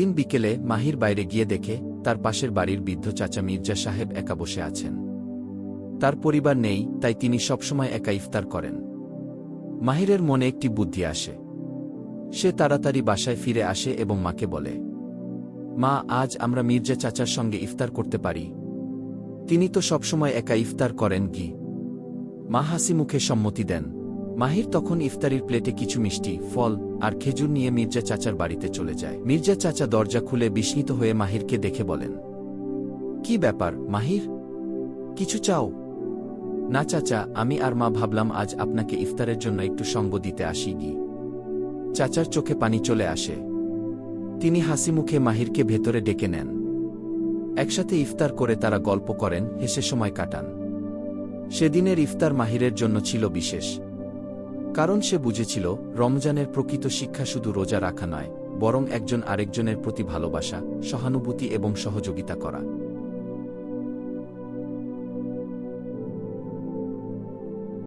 একদিন বিকেলে মাহির বাইরে গিয়ে দেখে তার পাশের বাড়ির বৃদ্ধ চাচা মির্জা সাহেব একা বসে আছেন। তার পরিবার নেই, তাই তিনি সবসময় একা ইফতার করেন। মাহিরের মনে একটি বুদ্ধি আসে। সে তাড়াতাড়ি বাসায় ফিরে আসে এবং মাকে বলে, মা, আজ আমরা মির্জা চাচার সঙ্গে ইফতার করতে পারি। তিনি তো সবসময় একা ইফতার করেন কি? মা হাসি মুখে সম্মতি দেন। মাহির তখন ইফতারির প্লেটে কিছু মিষ্টি, ফল আর খেজুর নিয়ে মির্জা চাচার বাড়িতে চলে যায়। মির্জা চাচা দরজা খুলে বিস্মিত হয়ে মাহিরকে দেখে বলেন, কি ব্যাপার, মাহির? কিছু চাও? না চাচা, আমি আর মা ভাবলাম আজ আপনাকে ইফতারের জন্য একটু সঙ্গ দিতে আসি গি। চাচার চোখে পানি চলে আসে। তিনি হাসি মুখে মাহিরকে ভেতরে ডেকে নেন। একসাথে ইফতার করে তারা গল্প করেন, হেসে সময় কাটান। সেদিনের ইফতার মাহিরের জন্য ছিল বিশেষ। কারণ সে বুঝেছিল, রমজানের প্রকৃত শিক্ষা শুধু রোজা রাখা নয়, বরং একজন আরেকজনের প্রতি ভালোবাসা, সহানুভূতি এবং সহযোগিতা করা।